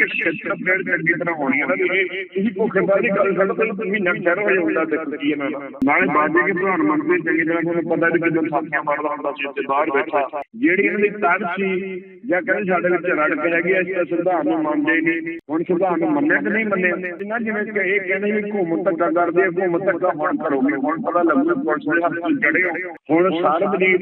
ਕਿ ਖੇਤਰ ਪਲੇਟ ਚੰਗੀ ਤਰ੍ਹਾਂ ਹੋਣੀ ਹੈ ਨਾ? ਵੀ ਇਹ ਤੁਸੀਂ ਭੁੱਖਦਾ ਦੀ ਗੱਲ ਛੱਡੋ ਪਹਿਲਾਂ ਤੁਸੀਂ ਨਾ ਸ਼ਹਿਰ ਹੋਏ ਹੁੰਦਾ ਦੇਖੋ ਕੀ ਇਹਨਾਂ ਨਾਲੇ ਬਾਜੇ ਕੇ ਪ੍ਰਧਾਨ ਮੰਤਰੀ ਚੰਗੀ ਤਰ੍ਹਾਂ ਤੁਹਾਨੂੰ ਪਤਾ ਵੀ ਕਿਦੋਂ ਸਾਥੀਆਂ ਮਾਰਦਾ ਹੁੰਦਾ ਸੀ ਇੱਥੇ, ਬਾਹਰ ਬੈਠਾ। ਜਿਹੜੀ ਇਹਨਾਂ ਦੀ ਤਰ ਸੀ, ਜਾਂ ਕਹਿੰਦੇ ਸਾਡੇ ਵਿੱਚ ਰੜਕ ਹੈਗੀ ਇਸ ਤਾਂ ਸੰਵਿਧਾਨ ਨੂੰ ਮੰਨਦੇ ਨਹੀਂ। ਹੁਣ ਸੰਵਿਧਾਨ ਨੂੰ ਮੰਨਿਆ ਕਿ ਨਹੀਂ ਮੰਨਿਆ? ਨਾ ਜਿਵੇਂ ਕਿ ਇਹ ਕਹਿੰਦੇ ਵੀ ਘੁੰਮ ਧੱਕਾ ਕਰਦੇ ਆ, ਘੁੰਮ ਧੱਕਾ ਹੁਣ ਕਰੋਗੇ। ਹੁਣ ਪਤਾ ਲੱਗੂ ਪੁਲਿਸ ਦੇ ਹੱਥ 'ਚ ਚੜੇ ਹੋ। ਹੁਣ ਸਰਬਜੀਤ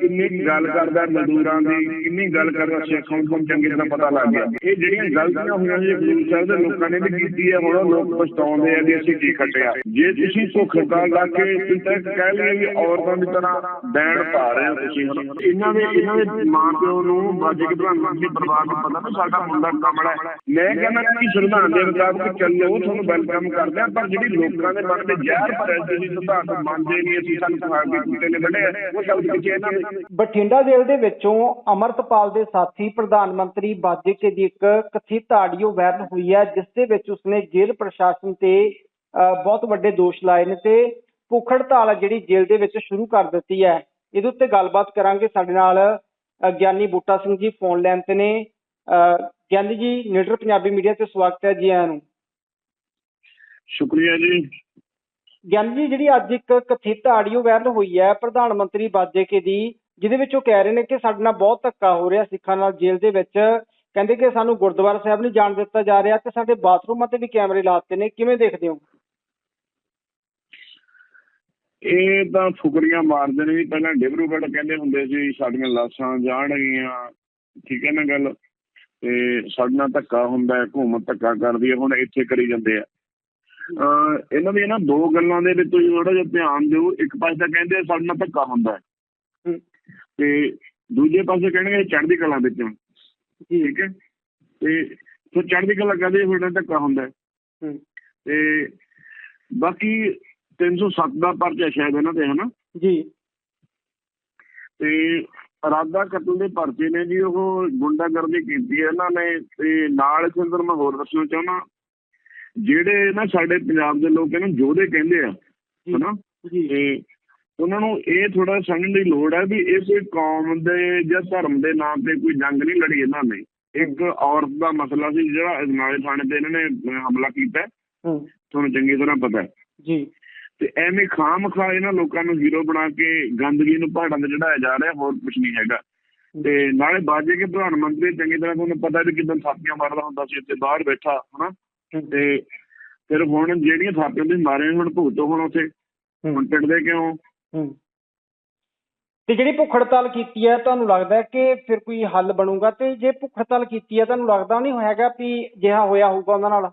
ਕਿੰਨੀ ਗੱਲ ਕਰਦਾ ਮਜ਼ਦੂਰਾਂ ਦੀ, ਕਿੰਨੀ ਗੱਲ ਕਰਦਾ ਸਿੱਖਾਂ ਨੂੰ ਚੰਗੀ ਤਰ੍ਹਾਂ ਪਤਾ ਲੱਗ ਗਿਆ। ਇਹ ਜਿਹੜੀਆਂ ਗੱਲ ਗਲਤੀਆਂ ਹੋਈਆਂ ਜੀ ਖਡੂਰ ਸਾਹਿਬ ਦੇ ਲੋਕਾਂ ਨੇ ਵੀ ਕੀਤੀ ਹੈ ਹੁਣ ਲੋਕ ਪਛਤਾਉਂਦੇ ਆ ਵੀ ਅਸੀਂ ਕੀ ਖੱਟਿਆ। ਜੇ ਤੁਸੀਂ ਭੁੱਖ ਹੜਤਾਲ ਲਾ ਕੇ ਤੁਸੀਂ ਤਾਂ ਕਹਿ ਲਈਏ ਵੀ ਔਰਤਾਂ ਦੀ ਤਰ੍ਹਾਂ ਬੈਣ ਪਾ ਰਹੇ ਹੋ ਤੁਸੀਂ ਹੁਣ। ਇਹਨਾਂ ਦੇ ਇਹਨਾਂ ਦੇ ਮਾਂ ਪਿਓ ਨੂੰ ਬਾਜੇ ਕੇ ਪ੍ਰਧਾਨ ਮੰਤਰੀ ਪਰਿਵਾਰ ਨੂੰ ਪਤਾ ਵੀ ਸਾਡਾ ਮੁੰਡਾ ਕਮਲਾ ਹੈ। ਮੈਂ ਕਹਿੰਦਾ ਕਿ ਸੰਵਿਧਾਨ ਦੇ ਮੁਤਾਬਕ ਚੱਲੋ ਤੁਹਾਨੂੰ ਵੈਲਕਮ ਕਰਦੇ ਆ ਪਰ ਜਿਹੜੀ ਲੋਕਾਂ ਦੇ ਮਨ ਦੇ ਜ਼ਹਿਰ ਭਰੇ ਤੁਸੀਂ ਸੰਵਿਧਾਨ ਨੂੰ ਮੰਨਦੇ ਨਹੀਂ ਅਸੀਂ ਸਾਨੂੰ ਖਾ ਕੇ ਕੁੱਤੇ ਨੇ ਵੱਢਿਆ ਉਹ ਸ਼ਬਦ ਕਿੱਥੇ ਇਹਨਾਂ ਦੇ? ਬਠਿੰਡਾ ਜੇਲ੍ਹ ਦੇ ਵਿੱਚੋਂ ਅਮਰਤਪਾਲ ਦੇ ਸਾਥੀ ਪ੍ਰਧਾਨ ਮੰਤਰੀ ਬਾਜੇਕੇ ਦੀ ਇੱਕ ਕਥਿਤ ਆਡੀਓ ਵਾਇਰਲ ਹੋਈ ਹੈ ਜਿਸ ਦੇ ਵਿੱਚ ਉਸਨੇ ਜੇਲ੍ਹ ਪ੍ਰਸ਼ਾਸਨ ਤੇ ਬਹੁਤ ਵੱਡੇ ਦੋਸ਼ ਲਾਏ ਨੇ ਤੇ ਭੁੱਖ ਹੜਤਾਲ ਜਿਹੜੀ ਜੇਲ੍ਹ ਦੇ ਵਿੱਚ ਸ਼ੁਰੂ ਕਰ ਦਿੱਤੀ ਹੈ। ਇਹਦੇ ਉੱਤੇ ਗੱਲਬਾਤ ਕਰਾਂਗੇ। ਸਾਡੇ ਨਾਲ ਗਿਆਨੀ ਬੂਟਾ ਸਿੰਘ ਜੀ ਫੋਨ ਲਾਈਨ ਤੇ ਨੇ। ਗਿਆਨੀ ਜੀ ਨੀਡਰ ਪੰਜਾਬੀ ਮੀਡੀਆ ਤੇ ਸਵਾਗਤ ਹੈ ਜੀ ਆਇਆਂ ਨੂੰ। ਸ਼ੁਕਰੀਆ ਜੀ। ਗਿਆਨੀ ਜੀ ਜਿਹੜੀ ਅੱਜ ਇੱਕ ਕਥਿਤ ਆਡੀਓ ਵਾਇਰਲ ਹੋਈ ਹੈ ਪ੍ਰਧਾਨ ਮੰਤਰੀ ਬਾਜੇਕੇ ਦੀ ਜਿਹਦੇ ਵਿੱਚ ਉਹ ਕਹਿ ਰਹੇ ਨੇ ਕਿ ਸਾਡੇ ਨਾਲ ਬਹੁਤ ਧੱਕਾ ਹੋ ਰਿਹਾ ਸਿੱਖਾਂ ਨਾਲ ਜੇਲ੍ਹ ਦੇ ਵਿੱਚ। ਕਹਿੰਦੇ ਕਿ ਸਾਨੂੰ ਗੁਰਦੁਆਰਾ ਸਾਹਿਬ ਨਹੀਂ ਜਾਣ ਦਿੱਤਾ ਜਾ ਰਿਹਾ ਤੇ ਸਾਡੇ ਬਾਥਰੂਮਾਂ ਤੇ ਵੀ ਕੈਮਰੇ ਲਾਤੇ ਨੇ ਕਿਵੇਂ ਦੇਖਦੇ ਹੋ? ਇਹ ਤਾਂ ਫੁਕਰੀਆਂ ਮਾਰਦੇ ਨੇ ਵੀ ਪਹਿਲਾਂ ਡਿਬਰੂਗੜ੍ਹ ਕਹਿੰਦੇ ਹੁੰਦੇ ਸੀ ਸਾਡੀਆਂ ਲਾਸ਼ਾਂ ਜਾਣਗੀਆਂ ਠੀਕ ਹੈ ਨਾ ਗੱਲ? ਤੇ ਸਾਡੇ ਨਾਲ ਧੱਕਾ ਹੁੰਦਾ ਹੈ ਹਕੂਮਤ ਧੱਕਾ ਕਰਦੀ ਹੈ ਹੁਣ ਇੱਥੇ ਕਰੀ ਜਾਂਦੇ ਆ। ਇਹਨਾਂ ਦੀ ਨਾ ਦੋ ਗੱਲਾਂ ਦੇ ਵਿੱਚ ਤੁਸੀਂ ਥੋੜਾ ਜਿਹਾ ਧਿਆਨ ਦਿਓ ਇੱਕ ਪਾਸੇ ਤਾਂ ਕਹਿੰਦੇ ਸਾਡੇ ਨਾਲ ਧੱਕਾ ਹੁੰਦਾ ਹੈ ਤੇ ਦੂਜੇ ਪਾਸੇ ਇਹ ਚੜ੍ਹਦੀ ਕਲਾ ਵਿੱਚ। ਜੀ ਠੀਕ ਹੈ? ਤੇ ਸੋ ਚੜ੍ਹਦੀ ਕਲਾ ਕਹਦੇ ਹੋਣਾ ਧੱਕਾ ਹੁੰਦਾ ਤੇ ਬਾਕੀ 307 ਦਾ ਪਰਚਾ ਸ਼ਾਇਦ ਇਹਨਾਂ ਤੇ ਹਨਾ? ਜੀ। ਤੇ ਇਰਾਦਾ ਕਤਲ ਦੇ ਪਰਚੇ ਨੇ ਜੀ ਉਹ ਗੁੰਡਾਗਰਦੀ ਕੀਤੀ ਹੈ ਇਹਨਾਂ ਨੇ। ਤੇ ਨਾਲ ਇਸ ਅੰਦਰ ਮੈਂ ਹੋਰ ਦੱਸਣਾ ਚਾਹੁੰਦਾ ਜਿਹੜੇ ਨਾ ਸਾਡੇ ਪੰਜਾਬ ਦੇ ਲੋਕ ਇਹਨਾਂ ਯੋਧੇ ਕਹਿੰਦੇ ਆ ਹਨਾ? ਜੀ। ਉਹਨਾਂ ਨੂੰ ਇਹ ਥੋੜਾ ਸਮਝਣ ਦੀ ਲੋੜ ਹੈ ਵੀ ਇਹ ਕੋਈ ਕੌਮ ਦੇ ਜਾਂ ਧਰਮ ਦੇ ਨਾਮ ਤੇ ਕੋਈ ਜੰਗ ਨਹੀਂ ਲੜੀ ਇਹਨਾਂ ਨੇ। ਇੱਕ ਔਰਤ ਦਾ ਮਸਲਾ ਸੀ ਜਿਹੜਾ ਅਜਨਾਲੇ ਥਾਣੇ ਤੇ ਇਹਨਾਂ ਨੇ ਹਮਲਾ ਕੀਤਾ ਤੁਹਾਨੂੰ ਚੰਗੀ ਤਰ੍ਹਾਂ ਪਤਾ ਹੈ। ਜੀ। ਤੇ ਐਵੇਂ ਖਾਮ ਖਾ ਇਹਨਾਂ ਲੋਕਾਂ ਨੂੰ ਹੀਰੋ ਬਣਾ ਕੇ ਗੰਦਗੀ ਨੂੰ ਪਹਾੜਾਂ ਤੇ ਚੜਾਇਆ ਜਾ ਰਿਹਾ ਹੋਰ ਕੁਝ ਨਹੀਂ ਹੈਗਾ। ਤੇ ਨਾਲੇ ਬਾਜੇ ਕੇ ਪ੍ਰਧਾਨ ਮੰਤਰੀ ਚੰਗੀ ਤਰ੍ਹਾਂ ਤੁਹਾਨੂੰ ਪਤਾ ਵੀ ਕਿਦਾਂ ਥਾਪੀਆਂ ਮਾਰਦਾ ਹੁੰਦਾ ਸੀ ਇੱਥੇ ਬਾਹਰ ਬੈਠਾ ਹਨਾ? ਤੇ ਫਿਰ ਹੁਣ ਜਿਹੜੀਆਂ ਥਾਪੀਆਂ ਤੁਸੀਂ ਮਾਰੇ ਹੁਣ ਭੁਗਤੋ ਹੁਣ ਉੱਥੇ ਹੁਣ ਪਿੰਡਦੇ ਕਿਉਂ? ਹਮ। ਤੇ ਜਿਹੜੀ ਭੁੱਖ ਹੜਤਾਲ ਕੀਤੀ ਹੈ ਤੁਹਾਨੂੰ ਲੱਗਦਾ ਹੈ ਕਿ ਫਿਰ ਕੋਈ ਹੱਲ ਬਣੂਗਾ? ਤੇ ਜੇ ਭੁੱਖ ਹੜਤਾਲ ਕੀਤੀ ਹੈ ਤੁਹਾਨੂੰ ਲੱਗਦਾ ਨਹੀਂ ਹੈਗਾ ਵੀ ਜਿਹਾ ਹੋਇਆ ਹੋਊਗਾ ਉਹਨਾਂ ਨਾਲ?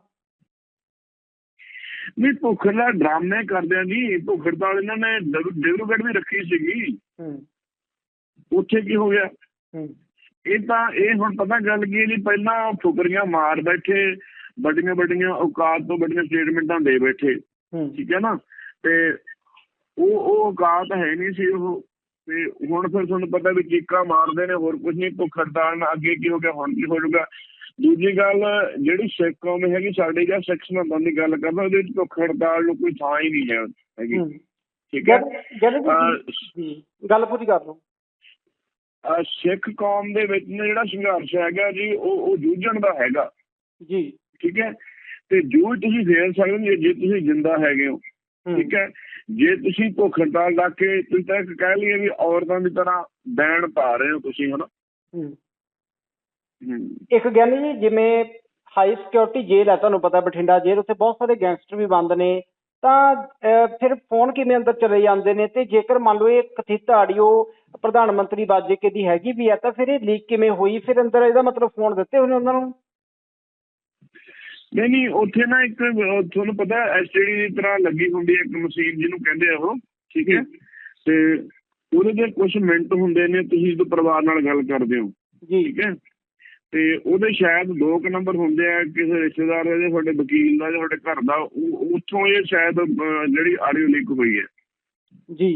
ਨਹੀਂ ਭੁੱਖ ਦਾ ਡਰਾਮੇ ਕਰਦਿਆਂ ਜੀ ਭੁੱਖ ਹੜਤਾਲ ਇਹਨਾਂ ਨੇ ਡਿਬਰੂਗੜ੍ਹ ਵੀ ਰੱਖੀ ਸੀਗੀ। ਉੱਥੇ ਕੀ ਹੋ ਗਿਆ? ਇਹ ਤਾਂ ਇਹ ਹੁਣ ਪਤਾ ਗੱਲ ਕੀ ਹੈ ਜੀ ਪਹਿਲਾਂ ਫੁਕਰੀਆਂ ਮਾਰ ਬੈਠੇ ਵੱਡੀਆਂ ਵੱਡੀਆਂ ਔਕਾਤ ਤੋਂ ਵੱਡੀਆਂ ਸਟੇਟਮੈਂਟਾਂ ਦੇ ਬੈਠੇ। ਠੀਕ ਹੈ ਨਾ? ਤੇ ਉਹ ਉਹ ਔਕਾਤ ਹੈ ਨਹੀਂ ਸੀ ਉਹ। ਤੇ ਹੁਣ ਫਿਰ ਤੁਹਾਨੂੰ ਪਤਾ ਵੀ ਚੀਕਾਂ ਮਾਰਦੇ ਨੇ ਹੋਰ ਕੁਝ ਨਹੀਂ ਭੁੱਖ ਹੜਤਾਲ ਅੱਗੇ ਕੀ ਹੋ ਗਿਆ ਹੁਣ ਕੀ ਹੋ ਜਾਊਗਾ। ਦੂਜੀ ਗੱਲ ਜਿਹੜੀ ਸਿੱਖ ਕੌਮ ਹੈਗੀ ਸਾਡੇ ਜਾਂ ਸਿੱਖ ਸੰਬੰਧਾਂ ਦੀ ਗੱਲ ਕਰਦਾ ਉਹਦੇ ਵਿੱਚ ਭੁੱਖ ਹੜਤਾਲ ਨੂੰ ਕੋਈ ਥਾਂ ਹੀ ਨਹੀਂ ਹੈ ਹੈਗੀ। ਠੀਕ ਹੈ? ਗੱਲ ਪੂਰੀ ਕਰ ਲਓ। ਸਿੱਖ ਕੌਮ ਦੇ ਵਿੱਚ ਨਾ ਜਿਹੜਾ ਸੰਘਰਸ਼ ਹੈਗਾ ਜੀ ਉਹ ਉਹ ਜੂਝਣ ਦਾ ਹੈਗਾ। ਜੀ। ਠੀਕ ਹੈ? ਤੇ ਜੂਝ ਤੁਸੀਂ ਫੇਰ ਸਕਦੇ ਜੇ- ਤੁਸੀਂ ਜਿੰਦਾ ਹੈਗੇ ਹੋ। ਠੀਕ ਹੈ? ਜੇ ਤੁਸੀਂ ਭੁੱਖ ਹੜਤਾਲ ਲਾ ਕੇ ਤੁਸੀਂ ਤਾਂ ਇੱਕ ਕਹਿ ਲਈਏ ਵੀ ਔਰਤਾਂ ਦੀ ਤਰ੍ਹਾਂ ਬੈਣ ਪਾ ਰਹੇ ਹੋ ਤੁਸੀਂ ਹਨਾ। ਇੱਕ ਗਿਆਨੀ ਜੀ ਜਿਵੇਂ ਹਾਈ ਸਿਕਿਉਰਿਟੀ ਜੇਲ੍ਹ ਹੈ ਤੁਹਾਨੂੰ ਪਤਾ ਬਠਿੰਡਾ ਜੇਲ੍ਹ ਉੱਥੇ ਬਹੁਤ ਸਾਰੇ ਗੈਂਗਸਟਰ ਵੀ ਬੰਦ ਨੇ। ਤਾਂ ਫਿਰ ਫੋਨ ਕਿਵੇਂ ਅੰਦਰ ਚਲੇ ਜਾਂਦੇ ਨੇ? ਤੇ ਜੇਕਰ ਮੰਨ ਲਓ ਇਹ ਕਥਿਤ ਆਡੀਓ ਪ੍ਰਧਾਨ ਮੰਤਰੀ ਬਾਜੇਕੇ ਦੀ ਹੈਗੀ ਵੀ ਹੈ ਤਾਂ ਫਿਰ ਇਹ ਲੀਕ ਕਿਵੇਂ ਹੋਈ? ਫਿਰ ਅੰਦਰ ਇਹਦਾ ਮਤਲਬ ਫੋਨ ਦਿੱਤੇ ਨੇ ਉਹਨਾਂ ਨੂੰ? ਨਹੀਂ ਨਹੀਂ ਉੱਥੇ ਨਾ ਇੱਕ ਤੁਹਾਨੂੰ ਪਤਾ ਐਸਟੀਡੀ ਦੀ ਤਰ੍ਹਾਂ ਲੱਗੀ ਹੁੰਦੀ ਹੈ ਇੱਕ ਮਸ਼ੀਨ ਜਿਹਨੂੰ ਕਹਿੰਦੇ ਆ ਉਹ ਠੀਕ ਹੈ? ਤੇ ਉਹਦੇ ਦੇ ਕੁਝ ਮਿੰਟ ਹੁੰਦੇ ਨੇ ਤੁਸੀਂ ਜਦੋਂ ਪਰਿਵਾਰ ਨਾਲ ਗੱਲ ਕਰਦੇ ਹੋ ਠੀਕ ਹੈ? ਤੇ ਉਹਦੇ ਸ਼ਾਇਦ ਦੋ ਕੁ ਨੰਬਰ ਹੁੰਦੇ ਆ ਕਿਸੇ ਰਿਸ਼ਤੇਦਾਰ ਦੇ ਤੁਹਾਡੇ ਵਕੀਲ ਦਾ ਜਾਂ ਤੁਹਾਡੇ ਘਰ ਦਾ ਉੱਥੋਂ ਇਹ ਸ਼ਾਇਦ ਜਿਹੜੀ ਆਡੀਓ ਲੀਕ ਹੋਈ ਹੈ। ਜੀ।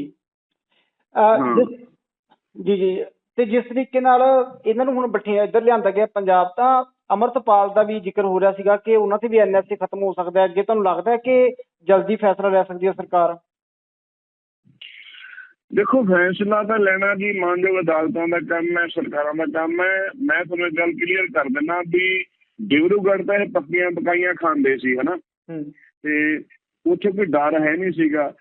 ਜੀ ਜੀ। ਤੇ ਜਿਸ ਤਰੀਕੇ ਨਾਲ ਇਹਨਾਂ ਨੂੰ ਹੁਣ ਬਠਿੰਡਾ ਇੱਧਰ ਲਿਆਂਦਾ ਗਿਆ ਪੰਜਾਬ ਤਾਂ ਅਮਰਤਪਾਲ ਦਾ ਵੀ ਜ਼ਿਕਰ ਹੋ ਰਿਹਾ ਸੀਗਾ ਕਿ ਉਹਨਾਂ ਤੇ ਵੀ ਐਨਐਸਏ ਖਤਮ ਹੋ ਸਕਦਾ ਹੈ। ਅੱਗੇ ਤੁਹਾਨੂੰ ਲੱਗਦਾ ਹੈ ਕਿ ਜਲਦੀ ਫੈਸਲਾ ਲੈ ਸਕਦੀ ਹੈ ਸਰਕਾਰ? ਦੇਖੋ ਫੈਸਲਾ ਤਾਂ ਲੈਣਾ ਜੀ ਮਾਨਯੋਗ ਅਦਾਲਤਾਂ ਦਾ ਕੰਮ ਹੈ ਸਰਕਾਰਾਂ ਦਾ ਕੰਮ ਹੈ। ਮੈਂ ਤੁਹਾਨੂੰ ਗੱਲ ਕਲੀਅਰ ਕਰ ਦਿੰਦਾ ਵੀ ਡਿਬਰੂਗੜ੍ਹ ਤਾਂ ਇਹ ਪੱਕੀਆਂ ਪਕਾਈਆਂ ਖਾਂਦੇ ਸੀ ਹਨਾ? ਤੇ ਉੱਥੇ ਕੋਈ ਡਰ ਹੈ ਨਹੀਂ ਸੀਗਾ।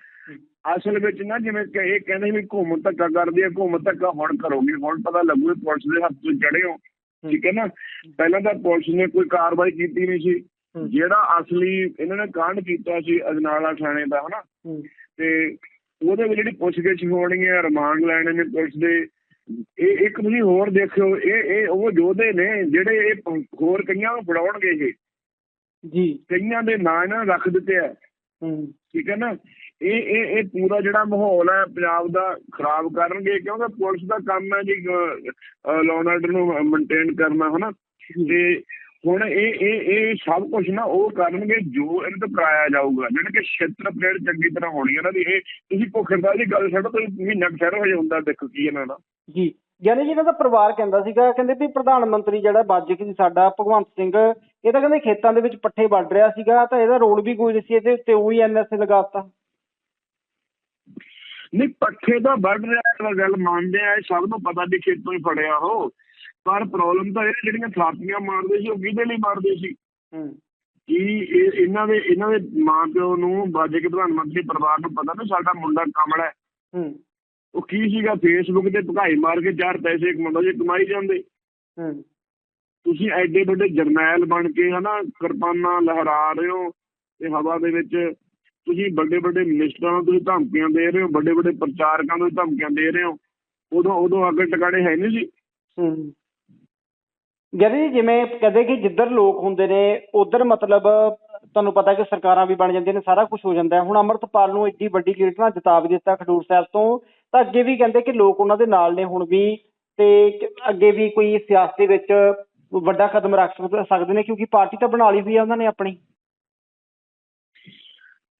ਅਸਲ ਵਿੱਚ ਨਾ ਜਿਵੇਂ ਕਿ ਇਹ ਕਹਿੰਦੇ ਵੀ ਘੁੰਮ ਧੱਕਾ ਕਰਦੀ ਹੈ ਘੁੰਮ ਧੱਕਾ ਹੁਣ ਕਰੋਗੇ। ਹੁਣ ਪਤਾ ਲੱਗੂ ਪੁਲਿਸ ਦੇ ਹੱਥ 'ਚ ਚੜੇ ਹੋ। ਠੀਕ ਹੈ ਨਾ? ਪਹਿਲਾਂ ਤਾਂ ਪੁਲਿਸ ਨੇ ਕੋਈ ਕਾਰਵਾਈ ਕੀਤੀ ਨਹੀਂ ਸੀ। ਜਿਹੜਾ ਅਸਲੀ ਇਹਨਾਂ ਨੇ ਕਾਂਡ ਕੀਤਾ ਸੀ ਅਜਨਾਲਾ ਥਾਣੇ ਦਾ ਹਨਾ? ਤੇ ਉਹਦੇ ਵਿੱਚ ਜਿਹੜੀ ਪੁੱਛਗਿੱਛ ਹੋਣੀ ਹੈ ਰਿਮਾਂਡ ਲੈਣੇ ਨੇ ਪੁਲਿਸ ਦੇ। ਇਹ ਇੱਕ ਤੁਸੀਂ ਹੋਰ ਦੇਖਿਓ ਇਹ ਇਹ ਉਹ ਯੋਧੇ ਨੇ ਜਿਹੜੇ ਇਹ ਹੋਰ ਕਈਆਂ ਨੂੰ ਫੜਾਉਣਗੇ ਇਹ। ਜੀ। ਕਈਆਂ ਦੇ ਨਾਂ ਇਹਨਾਂ ਨੇ ਰੱਖ ਦਿੱਤੇ ਆ। ਹੂੰ। ਠੀਕ ਹੈ ਨਾ? ਇਹ ਇਹ ਇਹ ਪੂਰਾ ਜਿਹੜਾ ਮਾਹੌਲ ਹੈ ਪੰਜਾਬ ਦਾ ਖਰਾਬ ਕਰਨਗੇ ਕਿਉਂਕਿ ਪੁਲਿਸ ਦਾ ਕੰਮ ਹੈ ਜੀ ਲਾਅ ਆਰਡਰ ਨੂੰ ਮੇਨਟੇਨ ਕਰਨਾ ਹਨਾ? ਜੀ। ਤੇ ਹੁਣ ਇਹ ਇਹ ਇਹ ਸਭ ਕੁਝ ਨਾ ਉਹ ਕਰਨਗੇ ਜੋ ਇਹਨਾਂ ਤੋਂ ਕਰਾਇਆ ਜਾਊਗਾ। ਜਿਹੜੇ ਕਿ ਛੇਤਰ ਪਰੇਡ ਚੰਗੀ ਤਰ੍ਹਾਂ ਹੋਣੀ ਇਹਨਾਂ ਦੀ ਇਹ ਤੁਸੀਂ ਭੁੱਖਰਦਾ ਦੀ ਗੱਲ ਛੱਡੋ ਤੁਸੀਂ ਮਹੀਨਾ ਕੁ ਠਹਿਰੋ ਹਜੇ ਹੁੰਦਾ ਦੇਖੋ ਕੀ ਇਹਨਾਂ ਦਾ। ਜੀ। ਯਾਨੀ ਜਿਹਨਾਂ ਦਾ ਪਰਿਵਾਰ ਕਹਿੰਦਾ ਸੀਗਾ ਕਹਿੰਦੇ ਵੀ ਪ੍ਰਧਾਨ ਮੰਤਰੀ ਜਿਹੜਾ ਬਾਜੇ ਸੀ ਸਾਡਾ ਭਗਵੰਤ ਸਿੰਘ ਇਹ ਤਾਂ ਕਹਿੰਦੇ ਖੇਤਾਂ ਦੇ ਵਿੱਚ ਪੱਠੇ ਵੱਢ ਰਿਹਾ ਸੀਗਾ ਤਾਂ ਇਹਦਾ ਰੋਲ ਵੀ ਕੋਈ ਨਹੀਂ ਸੀ ਇਹਦੇ ਉੱਤੇ ਉਹੀ ਐਨਐਸਏ ਲਗਾਤਾ। ਨਹੀਂ ਪੱਖੇ ਤਾਂ ਵੱਢ ਰਿਹਾ ਗੱਲ ਮੰਨਦੇ ਆ ਸਭ ਨੂੰ ਪਤਾ ਵੀ ਖੇਤੋਂ ਹੀ ਫੜਿਆ ਉਹ। ਪਰ ਪ੍ਰੋਬਲਮ ਤਾਂ ਇਹ ਜਿਹੜੀਆਂ ਥਾਪੀਆਂ ਮਾਰਦੇ ਸੀ ਉਹ ਕਿਹਦੇ ਲਈ ਮਾਰਦੇ ਸੀ? ਹੂੰ। ਕੀ ਇਹ ਇਹਨਾਂ ਦੇ ਇਹਨਾਂ ਦੇ ਮਾਂ ਪਿਓ ਨੂੰ ਬਾਜੇ ਕੇ ਪ੍ਰਧਾਨ ਮੰਤਰੀ ਪਰਿਵਾਰ ਨੂੰ ਪਤਾ ਨਾ ਸਾਡਾ ਮੁੰਡਾ ਕਮਲਾ ਹੈ? ਹੂੰ। ਉਹ ਕੀ ਸੀਗਾ? ਫੇਸਬੁੱਕ ਤੇ ਭਗਾਈ ਮਾਰ ਕੇ ਚਾਰ ਪੈਸੇ ਕਮਾਉਂਦਾ ਜੇ ਕਮਾਈ ਜਾਂਦੇ। ਹੂੰ। ਤੁਸੀਂ ਐਡੇ ਵੱਡੇ ਜਰਨੈਲ ਬਣ ਕੇ ਹਨਾ ਕਿਰਪਾਨਾਂ ਲਹਿਰਾ ਰਹੇ ਹੋ ਤੇ ਹਵਾ ਦੇ ਵਿੱਚ ਤੁਸੀਂ ਵੱਡੇ ਵੱਡੇ ਮਿਨਿਸਟਰਾਂ ਨੂੰ ਤੁਸੀਂ ਧਮਕੀਆਂ ਦੇ ਰਹੇ ਹੋ, ਵੱਡੇ ਵੱਡੇ ਪ੍ਰਚਾਰਕਾਂ ਨੂੰ ਧਮਕੀਆਂ ਦੇ ਰਹੇ ਹੋ, ਉਦੋਂ ਉਦੋਂ ਅੱਗੇ ਟਿਕਾਣੇ ਹੈ ਨਹੀਂ ਸੀ ਹੂੰ। ਜਿਵੇਂ ਕਹਦੇ ਕਿ ਜਿੱਧਰ ਲੋਕ ਹੁੰਦੇ ਨੇ, ਉਧਰ ਮਤਲਬ ਤੁਹਾਨੂੰ ਪਤਾ ਕਿ ਸਰਕਾਰਾਂ ਵੀ ਬਣ ਜਾਂਦੀਆਂ ਨੇ, ਸਾਰਾ ਕੁਝ ਹੋ ਜਾਂਦਾ ਹੁਣ ਅਮਰਤਪਾਲ ਨੂੰ ਇੱਡੀ ਵੱਡੀ ਲੀਡ ਨਾਲ ਜਿਤਾ ਵੀ ਦਿੱਤਾ ਖਡੂਰ ਸਾਹਿਬ ਤੋਂ, ਤਾਂ ਅੱਗੇ ਵੀ ਕਹਿੰਦੇ ਕਿ ਲੋਕ ਉਹਨਾਂ ਦੇ ਨਾਲ ਨੇ ਹੁਣ ਵੀ, ਤੇ ਅੱਗੇ ਵੀ ਕੋਈ ਸਿਆਸਤ ਦੇ ਵਿੱਚ ਵੱਡਾ ਕਦਮ ਰੱਖ ਸਕਦੇ ਨੇ, ਕਿਉਂਕਿ ਪਾਰਟੀ ਤਾਂ ਬਣਾ ਲਈ ਹੋਈ ਆ ਉਹਨਾਂ ਨੇ ਆਪਣੀ।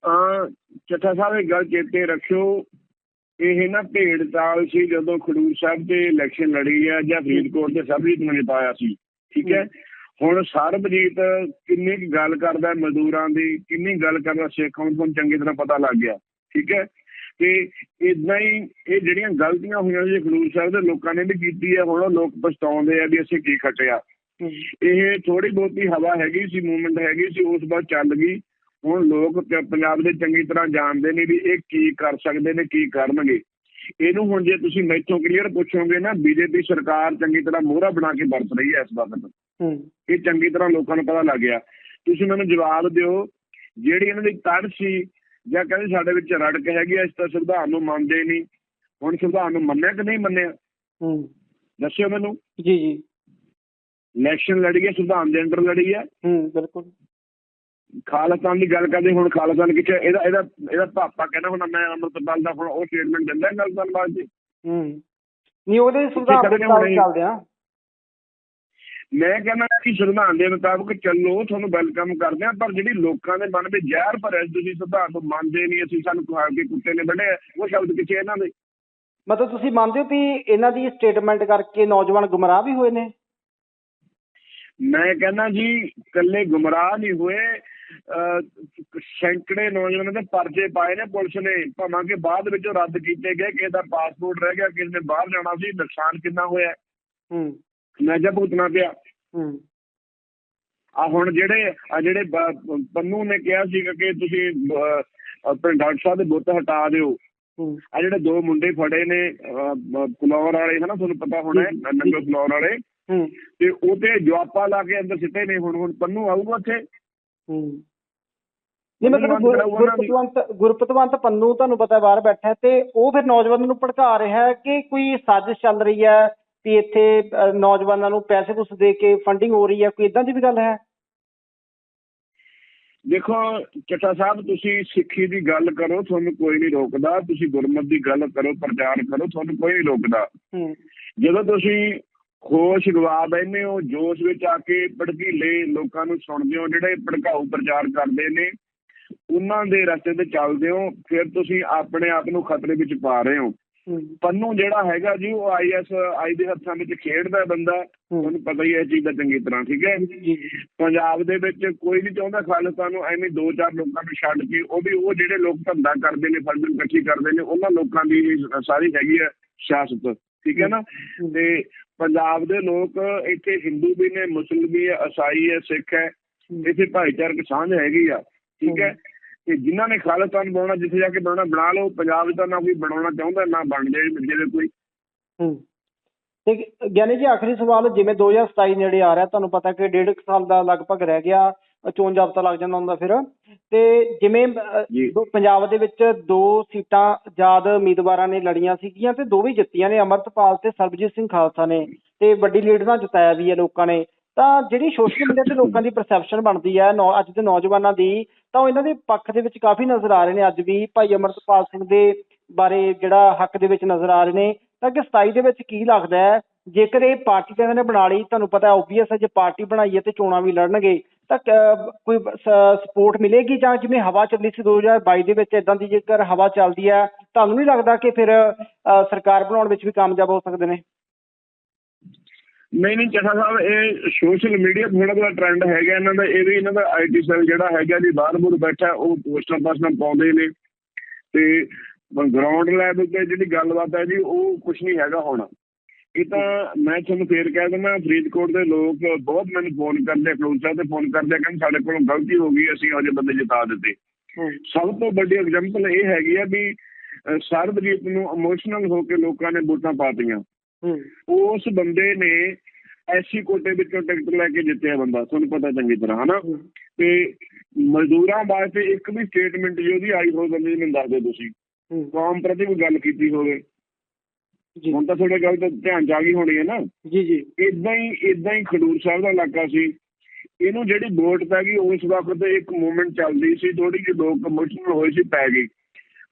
ਚੱਠਾ ਸਾਹਿਬ ਇਹ ਗੱਲ ਚੇਤੇ ਰੱਖਿਓ ਇਹ ਨਾ ਭੇਡ ਚਾਲ ਸੀ ਜਦੋਂ ਖਡੂਰ ਸਾਹਿਬ ਤੇ ਇਲੈਕਸ਼ਨ ਲੜੀ ਆ ਜਾਂ ਫਰੀਦਕੋਟ ਤੇ ਸਰਬਜੀਤ ਨੇ ਜਿਤਾਇਆ ਸੀ ਠੀਕ ਹੈ? ਹੁਣ ਸਰਬਜੀਤ ਕਿੰਨੀ ਗੱਲ ਕਰਦਾ ਮਜ਼ਦੂਰਾਂ ਦੀ ਕਿੰਨੀ ਗੱਲ ਕਰਦਾ ਸਿੱਖਾਂ ਨੂੰ ਤੁਹਾਨੂੰ ਚੰਗੀ ਤਰ੍ਹਾਂ ਪਤਾ ਲੱਗ ਗਿਆ ਠੀਕ ਹੈ? ਤੇ ਇਦਾਂ ਹੀ ਇਹ ਜਿਹੜੀਆਂ ਗਲਤੀਆਂ ਹੋਈਆਂ ਸੀ ਖਡੂਰ ਸਾਹਿਬ ਦੇ ਲੋਕਾਂ ਨੇ ਵੀ ਕੀਤੀ ਹੈ ਹੁਣ ਉਹ ਲੋਕ ਪਛਤਾਉਂਦੇ ਆ ਵੀ ਅਸੀਂ ਕੀ ਖੱਟਿਆ। ਇਹ ਥੋੜੀ ਬਹੁਤੀ ਹਵਾ ਹੈਗੀ ਸੀ ਮੂਵਮੈਂਟ ਹੈਗੀ ਸੀ ਉਸ ਬਾਅਦ ਚੱਲ ਗਈ। ਹੁਣ ਲੋਕ ਪੰਜਾਬ ਦੇ ਚੰਗੀ ਤਰ੍ਹਾਂ ਜਾਣਦੇ ਨੇ ਵੀ ਇਹ ਕੀ ਕਰ ਸਕਦੇ ਨੇ ਕੀ ਕਰਨਗੇ। ਇਹਨੂੰ ਹੁਣ ਜੇ ਤੁਸੀਂ ਮੈਥੋਂ ਕਲੀਅਰ ਪੁੱਛੋਗੇ ਨਾ ਬੀਜੇਪੀ ਸਰਕਾਰ ਚੰਗੀ ਤਰ੍ਹਾਂ ਮੋਹਰਾ ਬਣਾ ਕੇ ਵਰਤ ਰਹੀ ਹੈ ਇਸ ਵਕਤ ਹੂੰ। ਇਹ ਚੰਗੀ ਤਰ੍ਹਾਂ ਲੋਕਾਂ ਨੂੰ ਪਤਾ ਲੱਗ ਗਿਆ। ਤੁਸੀਂ ਮੈਨੂੰ ਜਵਾਬ ਦਿਓ ਜਿਹੜੀ ਇਹਨਾਂ ਦੀ ਤੜ ਸੀ ਜਾਂ ਕਹਿੰਦੇ ਸਾਡੇ ਵਿੱਚ ਰੜਕ ਹੈਗੀ ਆ ਇਸ ਤਾਂ ਸੰਵਿਧਾਨ ਨੂੰ ਮੰਨਦੇ ਨਹੀਂ। ਹੁਣ ਸੰਵਿਧਾਨ ਨੂੰ ਮੰਨਿਆ ਕਿ ਨਹੀਂ ਮੰਨਿਆ? ਹੂੰ। ਦੱਸਿਓ ਮੈਨੂੰ। ਜੀ ਜੀ। ਇਲੈਕਸ਼ਨ ਲੜੀ ਹੈ ਸੰਵਿਧਾਨ ਦੇ ਅੰਡਰ ਲੜੀ ਹੈ। ਹੂੰ ਬਿਲਕੁਲ। ਖਾਲਿਸਤਾਨ ਦੀ ਗੱਲ ਕਰਦੇ ਹੁਣ ਖਾਲਿਸਤਾਨ ਕਿੱਥੇ ਇਹਦਾ ਇਹਦਾ ਇਹਦਾ ਪਾਪਾ ਕਹਿੰਦਾ ਹੁਣ ਮੈਂ ਅੰਮ੍ਰਿਤਪਾਲ ਦਾ ਹੁਣ ਉਹ ਸਟੇਟਮੈਂਟ ਦਿੰਦਾ ਖਾਲਿਸਤਾਨ ਬਾਅਦ ਜੀ ਹੂੰ। ਨਹੀਂ ਉਹਦੇ ਸੁਧਾਰ। ਚੱਲਦੇ ਆ। ਮੈਂ ਕਹਿੰਦਾ ਕਿ ਸੰਵਿਧਾਨ ਦੇ ਮੁਤਾਬਕ ਚੱਲੋ ਤੁਹਾਨੂੰ ਵੈਲਕਮ ਕਰਦੇ ਆ ਪਰ ਜਿਹੜੀ ਲੋਕਾਂ ਦੇ ਮਨ ਵਿੱਚ ਜ਼ਹਿਰ ਭਰਿਆ ਤੁਸੀਂ ਸੰਵਿਧਾਨ ਨੂੰ ਮੰਨਦੇ ਨਹੀਂ ਅਸੀਂ ਸਾਨੂੰ ਖਾ ਕੇ ਕੁੱਤੇ ਨੇ ਵੱਢੇ ਉਹ ਸ਼ਬਦ ਕਿੱਥੇ ਇਹਨਾਂ ਦੇ? ਮਤਲਬ ਤੁਸੀਂ ਮੰਨਦੇ ਹੋ ਵੀ ਇਹਨਾਂ ਦੀ ਸਟੇਟਮੈਂਟ ਕਰਕੇ ਨੌਜਵਾਨ ਗੁੰਮਰਾਹ ਵੀ ਹੋਏ ਨੇ? ਮੈਂ ਕਹਿੰਦਾ ਜੀ ਇਕੱਲੇ ਗੁੰਮਰਾਹ ਨਹੀਂ ਹੋਏ ਸੈਂਕੜੇ ਨੌਜਵਾਨਾਂ ਦੇ ਪਰਚੇ ਪਾਏ ਨੇ ਪੁਲਿਸ ਨੇ। ਭਾਵੇਂ ਕਿ ਬਾਅਦ ਵਿੱਚੋਂ ਰੱਦ ਕੀਤੇ ਗਏ ਕਿਸੇ ਦਾ ਪਾਸਪੋਰਟ ਰਹਿ ਗਿਆ ਕਿਸੇ ਨੇ ਬਾਹਰ ਜਾਣਾ ਸੀ ਨੁਕਸਾਨ ਕਿੰਨਾ ਹੋਇਆ। ਹੂੰ। ਨਜਾ ਭੁਗਤਣਾ ਪਿਆ। ਹੂੰ। ਆ ਹੁਣ ਜਿਹੜੇ ਆ ਜਿਹੜੇ ਪੰਨੂ ਨੇ ਕਿਹਾ ਸੀਗਾ ਕਿ ਤੁਸੀਂ ਆਪਣੇ ਡਾਕਟਰ ਸਾਹਿਬ ਦੇ ਬੁੱਤ ਹਟਾ ਦਿਓ। ਆ ਜਿਹੜੇ ਦੋ ਮੁੰਡੇ ਫੜੇ ਨੇ ਫਲੋਰ ਵਾਲੇ ਹਨਾ ਤੁਹਾਨੂੰ ਪਤਾ ਹੋਣਾ ਨੰਗੇ ਫਲੋਰ ਵਾਲੇ। ਹੂੰ। ਤੇ ਉਹ ਤੇ ਜਵਾਪਾ ਲਾ ਕੇ ਅੰਦਰ ਸਿੱਟੇ ਨੇ ਹੁਣ ਹੁਣ ਪੰਨੂ ਆਊਗਾ ਉੱਥੇ। ਨਹੀਂ ਮਤਲਬ। ਗੁਰਪਤਵੰਤ ਗੁਰਪਤਵੰਤ ਪੰਨੂ ਤੁਹਾਨੂੰ ਪਤਾ ਬਾਹਰ ਬੈਠਾ ਤੇ ਉਹ ਫਿਰ ਨੌਜਵਾਨਾਂ ਨੂੰ ਭੜਕਾ ਰਿਹਾ ਹੈ ਕਿ ਕੋਈ ਸਾਜ਼ਿਸ਼ ਚੱਲ ਰਹੀ ਹੈ ਵੀ ਇੱਥੇ ਨੌਜਵਾਨਾਂ ਨੂੰ ਪੈਸੇ ਕੁਛ ਦੇ ਕੇ ਫੰਡਿੰਗ ਹੋ ਰਹੀ ਹੈ ਕੋਈ ਇਦਾਂ ਦੀ ਵੀ ਗੱਲ ਹੈ? ਦੇਖੋ ਚੱਟਾ ਸਾਹਿਬ ਤੁਸੀਂ ਸਿੱਖੀ ਦੀ ਗੱਲ ਕਰੋ ਤੁਹਾਨੂੰ ਕੋਈ ਨਹੀਂ ਰੋਕਦਾ। ਤੁਸੀਂ ਗੁਰਮਤ ਦੀ ਗੱਲ ਕਰੋ ਪ੍ਰਚਾਰ ਕਰੋ ਤੁਹਾਨੂੰ ਕੋਈ ਨਹੀਂ ਰੋਕਦਾ। ਜਦੋਂ ਤੁਸੀਂ ਹੋਸ਼ ਗਵਾ ਬੈਠੇ ਹੋ ਜੋਸ਼ ਵਿੱਚ ਆ ਕੇ ਭੜਕੀਲੇ ਲੋਕਾਂ ਨੂੰ ਸੁਣਦੇ ਹੋ ਜਿਹੜੇ ਭੜਕਾਊ ਪ੍ਰਚਾਰ ਕਰਦੇ ਨੇ। ਉਹਨਾਂ ਦੇ ਰਸਤੇ ਤੇ ਚੱਲਦੇ ਹੋ ਫਿਰ ਤੁਸੀਂ ਆਪਣੇ ਆਪ ਨੂੰ ਖਤਰੇ ਵਿੱਚ ਪਾ ਰਹੇ ਹੋ। ਪੰਨੂ ਜਿਹੜਾ ਹੈਗਾ ਜੀ ਉਹ ਆਈਐਸ ਆਈ ਦੇ ਹੱਥਾਂ ਵਿੱਚ ਖੇਡਦਾ ਬੰਦਾ। ਤੁਹਾਨੂੰ ਪਤਾ ਹੀ ਹੈ ਚੀਜ਼ ਦਾ ਚੰਗੀ ਤਰ੍ਹਾਂ ਠੀਕ ਹੈ? ਪੰਜਾਬ ਦੇ ਵਿੱਚ ਕੋਈ ਨਹੀਂ ਚਾਹੁੰਦਾ ਖਾਲਿਸਤਾਨ ਨੂੰ ਐਵੇਂ ਦੋ ਚਾਰ ਲੋਕਾਂ ਨੂੰ ਛੱਡ ਕੇ ਉਹ ਵੀ ਉਹ ਜਿਹੜੇ ਲੋਕ ਧੰਦਾ ਕਰਦੇ ਨੇ ਫਰਜ਼ ਇਕੱਠੀ ਕਰਦੇ ਨੇ ਉਹਨਾਂ ਲੋਕਾਂ ਦੀ ਸਾਰੀ ਹੈਗੀ ਹੈ ਸਿਆਸਤ ਠੀਕ ਹੈ ਨਾ? ਤੇ ਪੰਜਾਬ ਦੇ ਲੋਕ ਇੱਥੇ ਹਿੰਦੂ ਵੀ ਨੇ, ਮੁਸਲਿਮ ਵੀ ਹੈ ਈਸਾਈ ਹੈ, ਸਿੱਖ ਹੈ, ਇੱਥੇ ਭਾਈਚਾਰਕ ਸਾਂਝ ਹੈਗੀ ਆ, ਠੀਕ ਹੈ? ਤੇ ਜਿਨ੍ਹਾਂ ਨੇ ਖਾਲਿਸਤਾਨ ਬਣਾਉਣਾ, ਜਿੱਥੇ ਜਾ ਕੇ ਬਣਾਉਣਾ, ਬਣਾ ਲਓ, ਪੰਜਾਬ ਦਾ ਨਾ ਕੋਈ ਬਣਾਉਣਾ ਚਾਹੁੰਦਾ, ਨਾ ਬਣ ਜਾਏ ਜਿਹੜੇ ਕੋਈ। ਹੂੰ। ਤੇ ਗਿਆਨੀ ਜੀ ਆਖਰੀ ਸਵਾਲ, ਜਿਵੇਂ 2027 ਨੇੜੇ ਆ ਰਿਹਾ, ਤੁਹਾਨੂੰ ਪਤਾ ਕਿ ਡੇਢ ਕੁ ਸਾਲ ਦਾ ਲਗਭਗ ਰਹਿ ਗਿਆ। ਚੋਣ ਜਾਬਤਾ ਲੱਗ ਜਾਂਦਾ ਹੁੰਦਾ ਫਿਰ। ਤੇ ਜਿਵੇਂ ਪੰਜਾਬ ਦੇ ਵਿੱਚ ਦੋ ਸੀਟਾਂ ਆਜ਼ਾਦ ਉਮੀਦਵਾਰਾਂ ਨੇ ਲੜੀਆਂ ਸੀਗੀਆਂ ਤੇ ਦੋਵੇਂ ਜਿੱਤੀਆਂ ਨੇ ਅਮਰਤਪਾਲ ਤੇ ਸਰਬਜੀਤ ਸਿੰਘ ਖਾਲਸਾ ਨੇ। ਤੇ ਵੱਡੀ ਲੀਡ ਨਾਲ ਜਿਤਾਇਆ ਵੀ ਹੈ ਲੋਕਾਂ ਨੇ। ਤਾਂ ਜਿਹੜੀ ਸੋਸ਼ਲ ਮੀਡੀਆ ਤੇ ਲੋਕਾਂ ਦੀ ਪਰਸੈਪਸ਼ਨ ਬਣਦੀ ਹੈ ਅੱਜ ਦੇ ਨੌਜਵਾਨਾਂ ਦੀ ਤਾਂ ਉਹ ਇਹਨਾਂ ਦੇ ਪੱਖ ਦੇ ਵਿੱਚ ਕਾਫੀ ਨਜ਼ਰ ਆ ਰਹੇ ਨੇ। ਅੱਜ ਵੀ ਭਾਈ ਅਮਰਤਪਾਲ ਸਿੰਘ ਦੇ ਬਾਰੇ ਜਿਹੜਾ ਹੱਕ ਦੇ ਵਿੱਚ ਨਜ਼ਰ ਆ ਰਹੇ ਨੇ। ਤਾਂ ਕਿ 27 ਦੇ ਵਿੱਚ ਕੀ ਲੱਗਦਾ ਹੈ? ਜੇਕਰ ਇਹ ਪਾਰਟੀ ਇਹਨਾਂ ਨੇ ਬਣਾ ਲਈ ਤੁਹਾਨੂੰ ਪਤਾ ਓਬਵੀਅਸ ਹੈ ਜੇ ਪਾਰਟੀ ਬਣਾਈ ਹੈ ਤੇ ਚੋਣਾਂ ਵੀ ਲੜਨਗੇ। ਤਾਂ ਕੋਈ ਸਪੋਰਟ ਮਿਲੇਗੀ ਜਾਂ ਜਿਵੇਂ ਹਵਾ ਚੱਲੀ ਸੀ 2022 ਦੇ ਵਿੱਚ ਇਦਾਂ ਦੀ ਜੇਕਰ ਹਵਾ ਚੱਲਦੀ ਹੈ, ਤੁਹਾਨੂੰ ਨਹੀਂ ਲੱਗਦਾ ਕਿ ਫਿਰ ਸਰਕਾਰ ਬਣਾਉਣ ਵਿੱਚ ਵੀ ਕਾਮਯਾਬ ਹੋ ਸਕਦੇ ਨੇ? ਨਹੀਂ ਨਹੀਂ ਚੱਠਾ ਸਾਹਿਬ, ਇਹ ਸੋਸ਼ਲ ਮੀਡੀਆ ਥੋੜਾ ਬੜਾ ਟ੍ਰੈਂਡ ਹੈਗਾ ਇਹਨਾਂ ਦਾ, ਇਹ ਵੀ ਇਹਨਾਂ ਦਾ ਆਈਟੀ ਸੈੱਲ ਜਿਹੜਾ ਹੈਗਾ, ਜੀ ਬਾਹਰ ਬੂਰ ਬੈਠਾ, ਉਹ ਪੋਸਟਾਂ ਪਾਸਟਾਂ ਪਾਉਂਦੇ ਨੇ। ਤੇ ਗਰਾਊਂਡ ਲੈਵਲ ਤੇ ਜਿਹੜੀ ਗੱਲਬਾਤ ਹੈ ਜੀ, ਉਹ ਕੁਝ ਨਹੀਂ ਹੈਗਾ ਹੁਣ। ਇਹ ਤਾਂ ਮੈਂ ਤੁਹਾਨੂੰ ਫੇਰ ਕਹਿ ਦਿੰਦਾ ਫਰੀਦਕੋਟ ਦੇ ਲੋਕ ਬਹੁਤ ਮੈਨੂੰ ਫੋਨ ਕਰਦੇ ਸਾਹਿਬ ਤੇ ਫੋਨ ਕਰਦੇ ਕਹਿੰਦੇ ਸਾਡੇ ਕੋਲੋਂ ਗਲਤੀ ਹੋ ਗਈ ਅਸੀਂ ਅਜੇ ਬੰਦੇ ਜਿਤਾ ਦਿੱਤੇ। ਸਭ ਤੋਂ ਵੱਡੀ ਐਗਜ਼ਾਮਪਲ ਇਹ ਹੈਗੀ ਆ ਵੀ ਸਰਬਜੀਤ ਨੂੰ ਇਮੋਸ਼ਨਲ ਹੋ ਕੇ ਲੋਕਾਂ ਨੇ ਵੋਟਾਂ ਪਾਤੀਆਂ। ਹੂੰ। ਉਸ ਬੰਦੇ ਨੇ ਐਸੀ ਕੋਟੇ ਵਿੱਚੋਂ ਟਿਕਟ ਲੈ ਕੇ ਜਿੱਤਿਆ ਬੰਦਾ ਤੁਹਾਨੂੰ ਪਤਾ ਚੰਗੀ ਤਰ੍ਹਾਂ ਹਨਾ? ਹੂੰ। ਤੇ ਮਜ਼ਦੂਰਾਂ ਵਾਸਤੇ ਇੱਕ ਵੀ ਸਟੇਟਮੈਂਟ ਜੀ ਉਹਦੀ ਆਈ ਹੋਵੇ ਬੰਦੇ ਮੈਨੂੰ ਦੱਸ ਦਿਓ ਤੁਸੀਂ। ਹੂੰ। ਕੌਮ ਪ੍ਰਤੀ ਕੋਈ ਗੱਲ ਕੀਤੀ ਹੋਵੇ। ਹੁਣ ਤਾਂ ਤੁਹਾਡੇ ਗੱਲ ਤੇ ਧਿਆਨ ਆ ਗਈ ਹੋਣੀ ਹੈ ਨਾ। ਜੀ ਜੀ। ਇਦਾਂ ਹੀ ਇਦਾਂ ਹੀ ਖਡੂਰ ਸਾਹਿਬ ਦਾ ਇਲਾਕਾ ਸੀ। ਇਹਨੂੰ ਜਿਹੜੀ ਵੋਟ ਪੈ ਗਈ ਉਸ ਵਕਤ ਇੱਕ ਮੂਵਮੈਂਟ ਚੱਲਦੀ ਸੀ ਥੋੜੀ ਜਿਹੀ ਲੋਕ ਇਮੋਸ਼ਨਲ ਹੋਏ ਸੀ ਪੈ ਗਈ।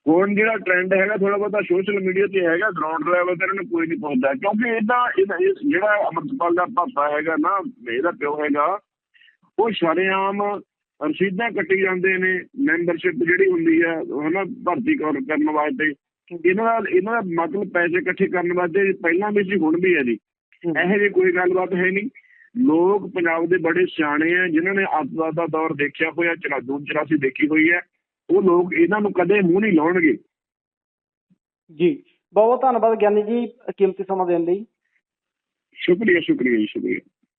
ਹੁਣ ਜਿਹੜਾ ਟ੍ਰੈਂਡ ਹੈਗਾ ਥੋੜਾ ਬਹੁਤਾ ਸੋਸ਼ਲ ਮੀਡੀਆ ਤੇ ਹੈਗਾ ਗਰਾਊਂਡ ਲੈਵਲ ਤੇ ਇਹਨਾਂ ਨੂੰ ਕੋਈ ਨਹੀਂ ਪਹੁੰਚਦਾ। ਕਿਉਂਕਿ ਇਹਦਾ ਇਹ ਜਿਹੜਾ ਅਮਰਪਾਲ ਦਾ ਪਾਪਾ ਹੈਗਾ ਨਾ ਇਹਦਾ ਪਿਓ ਹੈਗਾ ਉਹ ਸ਼ਰੇਆਮ ਰਸੀਦਾਂ ਕੱਟੀ ਜਾਂਦੇ ਨੇ ਮੈਂਬਰਸ਼ਿਪ ਜਿਹੜੀ ਹੁੰਦੀ ਹੈ ਹਨਾ ਭਰਤੀ ਕਰ- ਕਰਨ ਵਾਸਤੇ। ਇਹਨਾਂ ਦਾ ਇਹਨਾਂ ਦਾ ਮਤਲਬ ਪੈਸੇ ਇਕੱਠੇ ਕਰਨ ਵਾਸਤੇ ਪਹਿਲਾਂ ਵੀ ਸੀ ਹੁਣ ਵੀ ਹੈ ਜੀ। ਇਹੋ ਜਿਹੀ ਕੋਈ ਗੱਲਬਾਤ ਹੈ ਨਹੀਂ। ਲੋਕ ਪੰਜਾਬ ਦੇ ਬੜੇ ਸਿਆਣੇ ਆ ਜਿਨ੍ਹਾਂ ਨੇ ਅੱਤਵਾਦ ਦਾ ਦੌਰ ਦੇਖਿਆ ਹੋਇਆ ਚਰਾਦੂ ਚਰਾਸੀ ਦੇਖੀ ਹੋਈ ਹੈ। ਉਹ ਲੋਕ ਇਹਨਾਂ ਨੂੰ ਕਦੇ ਮੂੰਹ ਨਹੀਂ ਲਾਉਣਗੇ। ਜੀ। ਬਹੁਤ ਧੰਨਵਾਦ ਗਿਆਨੀ ਜੀ ਕੀਮਤੀ ਸਮਾਂ ਦੇਣ ਲਈ। ਸ਼ੁਕਰੀਆ ਸ਼ੁਕਰੀਆ ਜੀ ਸ਼ੁਕਰੀਆ।